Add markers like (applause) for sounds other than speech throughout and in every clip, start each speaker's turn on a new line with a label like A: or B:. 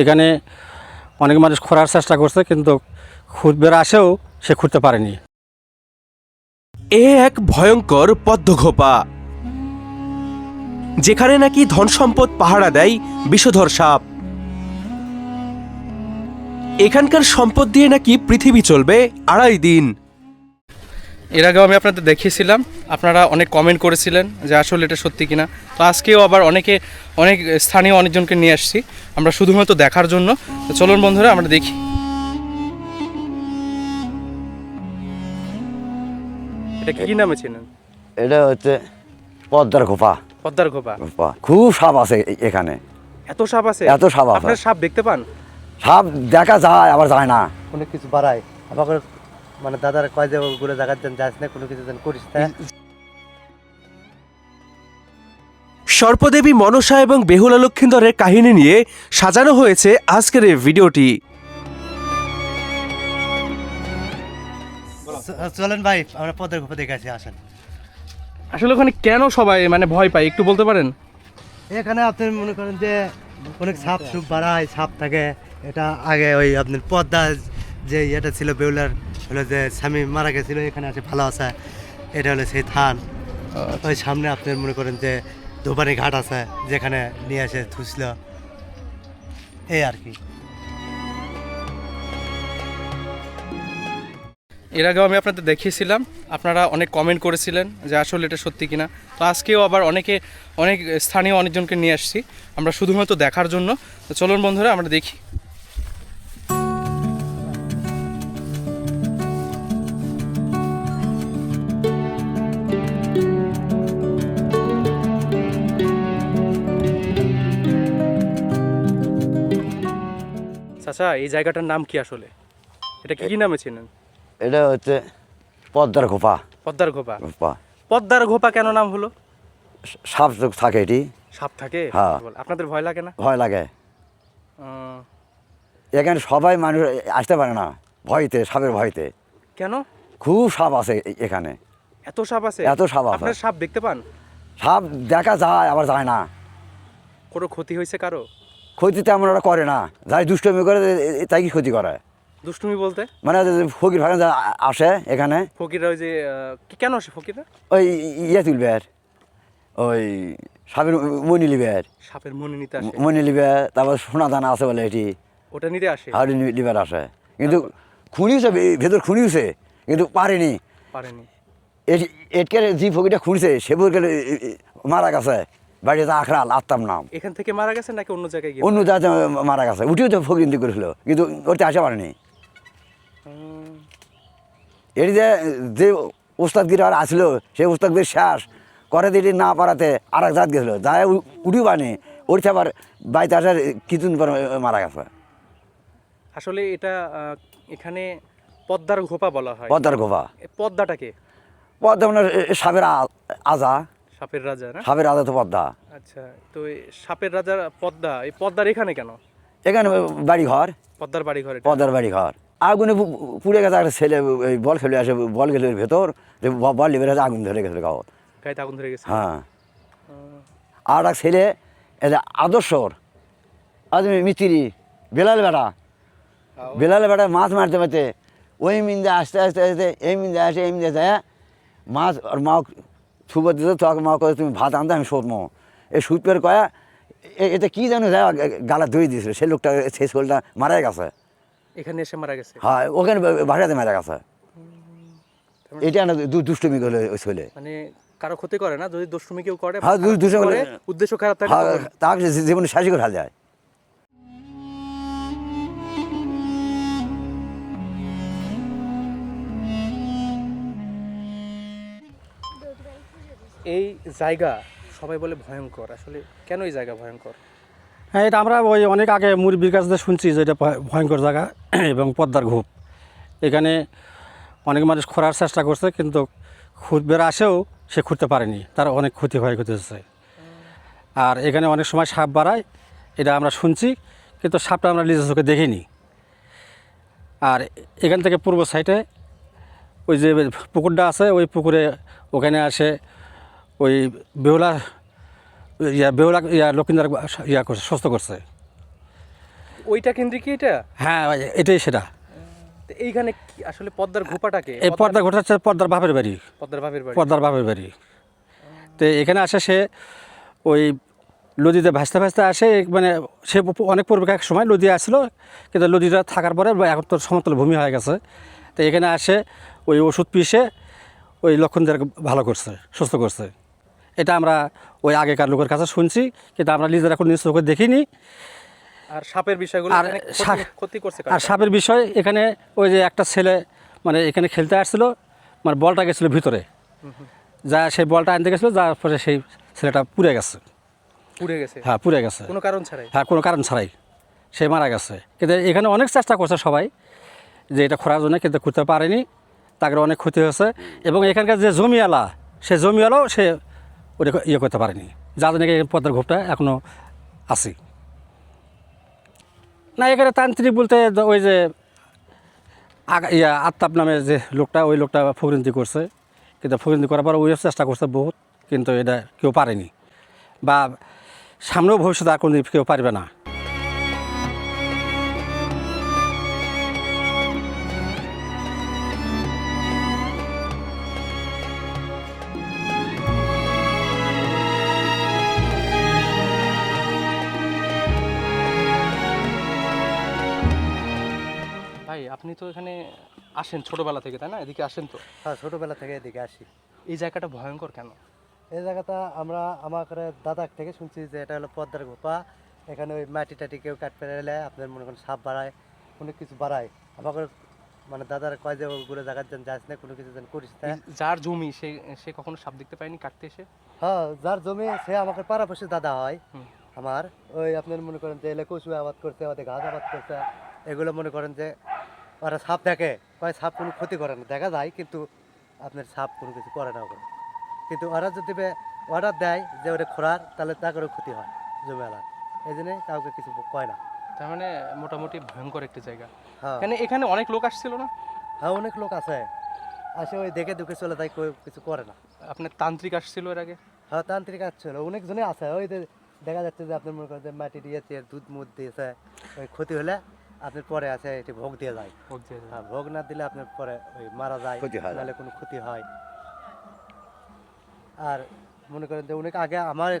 A: এখানে অনেক মানুষ খোঁড়ার চেষ্টা করছে, কিন্তু খুঁজবের আসেও সে খুঁজতে পারেনি।
B: এ এক ভয়ঙ্কর পদ্মঘোপা, যেখানে নাকি ধন সম্পদ পাহারা দেয় বিষধর সাপ। এখানকার সম্পদ দিয়ে নাকি পৃথিবী চলবে আড়াই দিন।
C: এর আগেও আমি আপনাদের দেখিয়েছিলাম আপনারা অনেক কমেন্ট করেছিলেন যে আসলে এটা সত্যি কিনা। তো আজকেও আবার অনেকে অনেক স্থানীয় অনেকজনকে নিয়ে আসছি আমরা শুধুমাত্র দেখার জন্য। তো চলুন বন্ধুরা আমরা দেখি। এটা কি নামে ছিলেন
D: এটা হচ্ছে পদ্মার খোপা।
C: পদ্মার খোপা?
D: খোপা। খুব সাপ আছে এখানে।
C: এত সাপ আছে?
D: এত সাপ আছে।
C: আপনার সাপ দেখতে পান?
D: সাপ দেখা যায় আবার যায় না।
E: কোনো কিছু বাড়ায়। আবার মানে দাদার কয় যে ঘুরে জায়গার যেন যাস না কোনো কিছু যেন করিস না।
B: সর্পদেবী মনসা এবং বেহুলা লক্ষিন্দরের কাহিনী নিয়ে সাজানো হয়েছে আজকের এই ভিডিওটি।
E: চলেন ভাই আমরা পদের ঘুপে দেখে আসি আসেন।
C: আসলে ওখানে কেন সবাই মানে ভয় পায় একটু বলতে পারেন?
E: এখানে আপনি মনে করেন যে অনেক সাপ সুপ বাড়ায় সাপ থাকে। এটা আগে ওই আপনার পদ্মা যে ইয়েটা ছিল বেউলার হলো যে স্বামী মারা গেছিল এখানে আছে ভালো আছে। এটা হলো সেই থান। ওই সামনে আপনার মনে করেন যে দোপানি ঘাট আছে যেখানে নিয়ে এসে থুসল। এই আর কি।
C: এর আগেও আমি আপনাদের দেখিয়েছিলাম আপনারা অনেক কমেন্ট করেছিলেন যে আসলে এটা সত্যি কিনা। তো আজকেও আবার অনেকে অনেক স্থানীয় অনেকজনকে নিয়ে আসছি আমরা শুধুমাত্র দেখার জন্য। তো চলুন বন্ধুরা আমরা দেখি। চাচা এই জায়গাটার নাম কি আসলে? এটা কি কি নামে ছিলেন
D: এটা হচ্ছে পদ্মার খোপা।
C: পদ্মার ঘোপা
D: খোপা।
C: পদ্মার ঘোপা কেন নাম হলো?
D: সাপ থাকে এটি।
C: সাপ থাকে?
D: হ্যাঁ।
C: আপনাদের ভয় লাগে না?
D: ভয় লাগে। এখানে সবাই মানুষ আসতে পারে না ভয়তে সাপের ভয়তে।
C: কেন?
D: খুব সাপ আছে এখানে।
C: এত সাপ আছে?
D: এত সাপ আছে।
C: আপনার সাপ দেখতে পান?
D: সাপ দেখা যায় আবার যায় না।
C: কোনো ক্ষতি হয়েছে কারও?
D: ক্ষতি তেমন ওরা করে না। যাই দুষ্টমি করে তাই কি ক্ষতি করে?
C: দুষ্টুমি বলতে?
D: মানে ফকির ফাঁকা আসে এখানে।
C: ফকিররা ওই যে কেন আসে ফকিররা?
D: ওই ইয়ে তুলবে আর। ওই সাপের মনি লিবে আর।
C: সাপের মনে নিতে আসে।
D: মনি লিবে তারপর সোনা দানা আছে বলে এটি।
C: ওটা নিতে আসে?
D: আর লিবার আসে। কিন্তু খুঁড়িয়েছে ভেতর খুঁড়িয়েছে কিন্তু পারেনি।
C: পারেনি।
D: এটি এটকে যে ফকিরটা খুঁড়ছে সে ফকির মারা গেছে। বাড়িতে আখড়াল আত্মাম নাম।
C: এখান থেকে মারা গেছে নাকি অন্য জায়গায়
D: অন্য জায়গাতে মারা গেছে। উঠিও তো ফকির করেছিল কিন্তু ওটা আসে পারেনি এটি যে যে ওস্তাদগিরি আর আসলো সেই ওস্তাদগির শেষ। করে দিটি না পারাতে আর এক জাত গেছিল যায় উঠিও পানি ওরছে আবার বাড়িতে আসার কিছুদিন পর মারা গেছে।
C: আসলে এটা এখানে পদ্মার ঘোপা বলা হয়।
D: পদ্মার
C: এ পদ্মাটাকে
D: পদ্মা মানে সাপের আজা।
C: সাপের রাজা না?
D: সাপের আজা তো পদ্মা।
C: আচ্ছা তো সাপের রাজার পদ্মা এই পদ্মার এখানে কেন?
D: এখানে বাড়ি ঘর
C: পদ্মার বাড়ি ঘরে
D: পদ্মার বাড়ি ঘর আগুনে পুড়ে গেছে একটা ছেলে বল খেলে আসে বল গেলে ভেতর বল লিবে আগুন ধরে গেছে গাও
C: গায়ে আগুন ধরে গেছে।
D: হ্যাঁ। আর এক ছেলে এটা আদর্শর আজ মিস্ত্রি বেলাল বেড়া বেলাল বেড়া মাছ মারতে মারতে ওই মিন্দে আস্তে আস্তে আস্তে এই মিন্দে আসে এই মিন্দে যায় মাছ আর মা ছুবো দিতে তো মা করে তুমি ভাত আনতে আমি শোধমো। এই সুদ পের কয়া এ- এটা কি জানো যায় গালা ধুয়ে দিয়েছিল। সেই লোকটা সেই ছোলটা মারা গেছে।
C: এখানে এসে মারা গেছে?
D: হ্যাঁ ওখানে ভাষাতে মারা গেছে। এটা না দুষ্টুমি করলে ওই ছেলে
C: মানে কারও ক্ষতি করে না যদি দুষ্টুমি কেউ করে
D: হ্যাঁ, দুষ্টুমি
C: করে। উদ্দেশ্য খারাপ থাকে
D: হ্যাঁ, তাকে জীবনে শাসি করে ফেলা যায়।
C: এই জায়গা সবাই বলে ভয়ঙ্কর। আসলে কেন এই জায়গা ভয়ঙ্কর?
A: হ্যাঁ এটা আমরা ওই অনেক আগে মুরবির কাছ শুনছি যে এটা ভয়ঙ্কর জায়গা (clears throat) এবং পদ্মার ঘোপ। এখানে অনেক মানুষ খোঁড়ার চেষ্টা করছে, কিন্তু খুঁজবের আসেও সে খুঁড়তে পারেনি। তার অনেক ক্ষতি হয় হচ্ছে আর এখানে অনেক সময় সাপ বাড়ায়, এটা আমরা শুনছি, কিন্তু সাপটা আমরা নিজের চোখে দেখিনি। আর এখান থেকে পূর্ব সাইডে ওই যে পুকুরটা আছে, ওই পুকুরে ওখানে আসে ওই বেহুলা ইয়া বেহুলা ইয়া লক্ষিন্দার ইয়া করছে সুস্থ করছে।
C: ওইটা কেন্দ্রিক কি এটা?
A: হ্যাঁ এটাই সেটা।
C: এইখানে আসলে পদ্মার ঘোপাটাকে
A: এই পর্দা ঘটাচ্ছে পর্দার বাপের বাড়ি।
C: পদ্মার বাপের বাড়ি।
A: পর্দার বাপের বাড়ি। তো এখানে আসে সে ওই নদীতে ভাসতে ভাসতে আসে মানে সে অনেক পূর্বে এক সময় নদী আসলো কিন্তু নদীটা থাকার পরে এখন তো সমতল ভূমি হয়ে গেছে। তো এখানে আসে ওই ওষুধ পিষে ওই লক্ষণদের ভালো করছে সুস্থ করছে। এটা আমরা ওই আগেকার লোকের কাছে শুনছি কিন্তু আমরা নিজেরা কোনো নিজ চোখে দেখিনি।
C: আর সাপের বিষয়গুলো
A: আর
C: ক্ষতি- করছে
A: আর সাপের বিষয় এখানে ওই যে একটা ছেলে মানে এখানে খেলতে আসছিল মানে বলটা গেছিল ভিতরে। যা সেই বলটা আনতে গেছিল যার পরে সেই ছেলেটা পুড়ে গেছে।
C: পুড়ে গেছে?
A: হ্যাঁ পুড়ে গেছে।
C: কোনো কারণ ছাড়াই?
A: হ্যাঁ কোনো কারণ ছাড়াই। সে মারা গেছে। কিন্তু এখানে অনেক চেষ্টা করছে সবাই যে এটা খোঁড়ার জন্য কিন্তু করতে পারেনি। তাদের অনেক ক্ষতি হয়েছে। এবং এখানকার যে জমিওয়ালা সে জমিওয়ালাও সে ওটা ইয়ে করতে পারেনি। যার জন্য পদ্মার ঘোপটা এখনও আছে। না, এখানে তান্ত্রিক বলতে ওই যে ইয়া আত্মাপ নামে যে লোকটা, ওই লোকটা ফকরিন্দি করছে। কিন্তু ফকরিন্দি করার পর ওইও চেষ্টা করছে বহুত, কিন্তু এটা কেউ পারেনি। বা সামনেও ভবিষ্যতে আর কোনো কেউ পারবে না।
C: তো এখানে আসেন ছোটবেলা থেকে তাই না? এদিকে আসেন তো।
E: হ্যাঁ ছোটোবেলা থেকে এদিকে আসি।
C: এই জায়গাটা ভয়ঙ্কর কেন?
E: এই জায়গাটা আমরা আমার দাদার থেকে শুনছি যে এটা হলো পদ্মার গোপা এখানে ওই মাটি টাটি কেউ কাট পেরে এলে আপনার মনে করেন সাপ বাড়ায় অনেক কিছু বাড়ায়। আমার করে মানে দাদার কয় যে ওগুলো জায়গার যেন যাস না কোনো কিছু যেন করিস না।
C: যার জমি সে সে কখনো সাপ দেখতে পায়নি কাটতে এসে?
E: হ্যাঁ যার জমি সে আমাকে পাড়াপাশি দাদা হয়। আমার ওই আপনার মনে করেন যে এলে কচু আবাদ করছে ওদের ঘাস আবাদ করছে। এগুলো মনে করেন যে ওরা সাপ দেখে। কয় সাপ কোনো ক্ষতি করে না দেখা যায় কিন্তু আপনার সাপ কোনো কিছু করে না ওগুলো কিন্তু ওরা যদি অর্ডার দেয় যে ওটা খোরার তাহলে তাদেরও ক্ষতি হয় জমিওয়ালার এই জন্যে কাউকে কিছু কয় না।
C: তার মানে মোটামুটি ভয়ঙ্কর একটি জায়গা।
E: হ্যাঁ।
C: এখানে অনেক লোক আসছিল না?
E: হ্যাঁ অনেক লোক আছে। আসে ওই দেখে দুঃখে চলে যায় কেউ কিছু করে না।
C: আপনার তান্ত্রিক আসছিল এর আগে?
E: হ্যাঁ তান্ত্রিক আসছিল। অনেকজনে আছে। ওই দেখা যাচ্ছে যে আপনার মনে করেন যে মাটি দিয়েছে দুধ মুধ দিয়েছে ওই ক্ষতি হলে আপনার পরে আছে এটি ভোগ দিয়ে যায়।
C: ভোগ দিয়ে যায়।
E: হ্যাঁ ভোগ না দিলে আপনার পরে ওই মারা যায়
D: ক্ষতি হয় না।
E: নাহলে কোনো ক্ষতি হয়। আর মনে করেন যে অনেক আগে আমার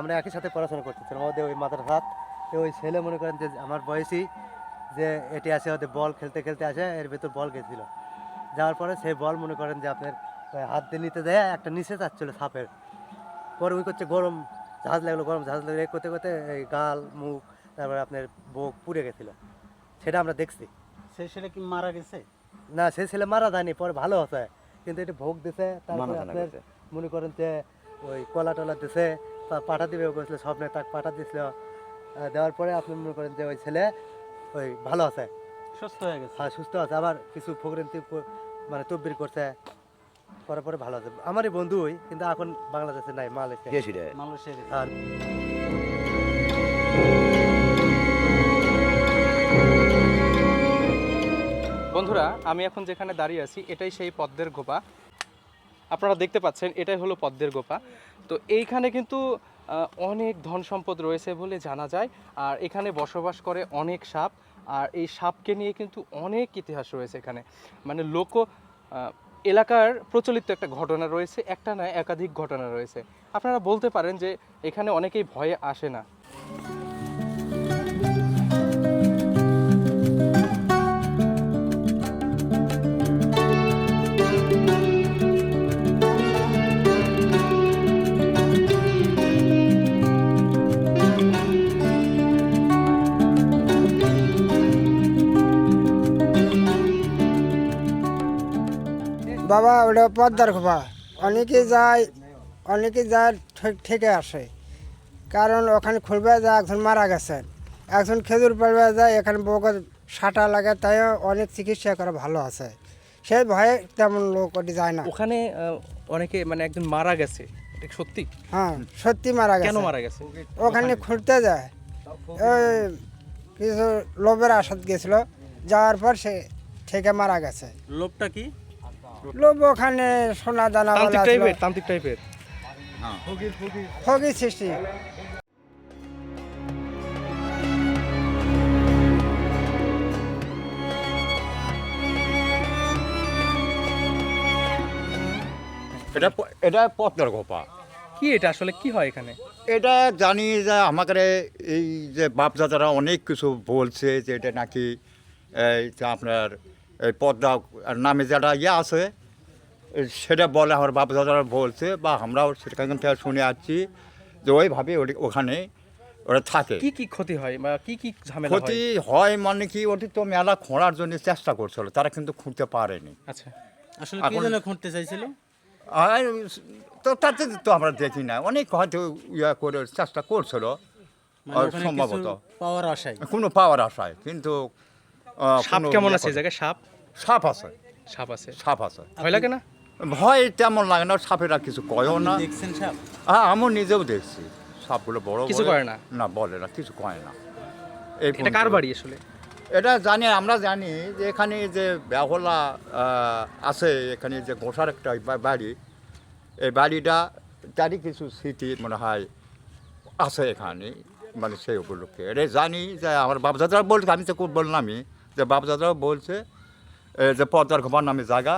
E: আমরা একই সাথে পড়াশোনা করতেছিলাম। আমাদের ওই মাথার হাত তো ওই ছেলে মনে করেন যে আমার বয়সী যে এটি আসে ওদের বল খেলতে খেলতে আসে এর ভেতর বল গেছিল। যাওয়ার পরে সেই বল মনে করেন যে আপনার হাত দিয়ে নিতে দেয় একটা নিচে যাচ্ছিল সাপের। পরে ওই করছে গরম ঝাঁজ লাগল গরম ঝাঁজ লাগল করতে করতে এই গাল মুখ তারপরে আপনার বুক পুড়ে গেছিল। সেটা আমরা দেখছি।
F: সেই ছেলে কি মারা গেছে?
E: না সেই ছেলে মারা যায়নি পরে ভালো আছে কিন্তু এটা ভোগ দিছে তারপরে আপনার মনে করেন যে ওই কলা টলা দিছে পাঠা দিবে বলছিল স্বপ্নে তাক পাঠা দিছিল। দেওয়ার পরে আপনি মনে করেন যে ওই ছেলে ওই ভালো আছে।
F: সুস্থ হয়ে গেছে।
E: হ্যাঁ সুস্থ আছে। আবার কিছু ফকরেন্তি মানে তব্বির করছে করার পরে ভালো আছে। আমারই বন্ধুই কিন্তু এখন বাংলাদেশে নাই মালয়েশিয়া।
D: রে।
C: বন্ধুরা, আমি এখন যেখানে দাঁড়িয়ে আছি, এটাই সেই পদ্মের গোপা। আপনারা দেখতে পাচ্ছেন, এটাই হলো পদ্মের গোপা। তো এইখানে কিন্তু অনেক ধন সম্পদ রয়েছে বলে জানা যায়, আর এখানে বসবাস করে অনেক সাপ, আর এই সাপকে নিয়ে কিন্তু অনেক ইতিহাস রয়েছে এখানে। মানে লোক এলাকার প্রচলিত একটা ঘটনা রয়েছে, একটা নয়, একাধিক ঘটনা রয়েছে। আপনারা বলতে পারেন যে এখানে অনেকেই ভয়ে আসে না।
G: বাবা ওটা পদ্মার খোপা। অনেকে যায় অনেকে যায় ঠিক- থেকে আসে। কারণ ওখানে খুলবে যায় একজন মারা গেছেন একজন খেজুর পাড়বে যায় এখানে বউকে সাটা লাগে তাই অনেক চিকিৎসা করা ভালো আছে। সেই ভয়ে তেমন লোক ওটি যায় না।
C: ওখানে অনেকে মানে একজন মারা গেছে। সত্যি?
G: হ্যাঁ সত্যি মারা
C: কেন
G: গেছে
C: মারা গেছে?
G: ওখানে খুঁড়তে যায়। ওই কিছু লোভের আসাদ গেছিল। যাওয়ার পর সে থেকে মারা গেছে।
F: লোভটা কি?
G: লোভ ওখানে সোনা দানা
C: তান্ত্রিক টাইপের তান্ত্রিক টাইপের
G: হ্যাঁ, ফকির সৃষ্টি।
H: এটা এটা পদ্মার গোপা
C: কি এটা আসলে? কি হয় এখানে?
H: এটা জানি যে আমাকে এই যে বাপ দাদারা অনেক কিছু বলছে যে এটা নাকি আপনার এই পদ্মা নামে যেটা ইয়ে আছে সেটা বলে আমার বাপ দাদারা বলছে বা আমরাও সেখান থেকে শুনে আসছি যে ওইভাবে ওটি- ওখানে ওরা থাকে।
C: কি কি ক্ষতি হয় বা কি কি ঝামেলা
H: ক্ষতি
C: হয়
H: মানে কি ওটি তো মেলা খোঁড়ার জন্য চেষ্টা করছিল তারা কিন্তু খুঁড়তে পারেনি।
C: আচ্ছা।
F: আসলে কি
H: এখন-
F: জন্য খুঁড়তে চাইছিল?
H: আর তো তাতে তো আমরা দেখি না অনেক হয়তো ইয়া করে চেষ্টা করছিল
F: মানে
H: সম্ভবত।
F: পাওয়ার আশায়।
H: কোনো পাওয়ার আশায় কিন্তু
C: সাপ কেমন
H: ইয়ে
C: আছে এই জায়গায়? সাপ?
H: সাপ আছে।
C: সাপ আছে।
H: সাপ আছে।
C: ভয় লাগে না?
H: ভয় তেমন লাগে না সাপেরা কিছু কয়ও না।
F: দেখছেন সাপ?
H: হ্যাঁ আমি নিজেও দেখছি। সাপগুলো বড়
C: কিছু। করে না?
H: না বলে না কিছু কয় না। এই
C: এটা কার বাড়ি আসলে?
H: এটা জানি আমরা জানি যে এখানে যে বেহলা আছে এখানে যে গোসার একটা বাড়ি। এই বাড়িটা তারই কিছু স্মৃতি মনে হয় আছে এখানে মানে সেই উপলক্ষে। এটা জানি যে আমার বাপদাদারা বলছে আমি তো খুব বললামই। যে বাপদাদারাও বলছে যে পদ্মার ঘোপার নামে জায়গা,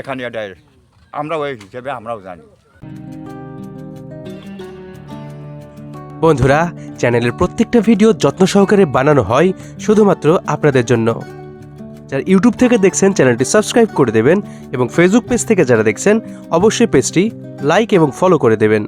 H: এখানে এটা আমরা ওই হিসেবে, আমরাও জানি।
B: বন্ধুরা, চ্যানেলের প্রত্যেকটা ভিডিও যত্ন সহকারে বানানো হয় শুধুমাত্র আপনাদের জন্য। যারা ইউটিউব থেকে দেখছেন, চ্যানেলটি সাবস্ক্রাইব করে দেবেন এবং ফেসবুক পেজ থেকে যারা দেখছেন, অবশ্যই পেজটি লাইক এবং ফলো করে দেবেন।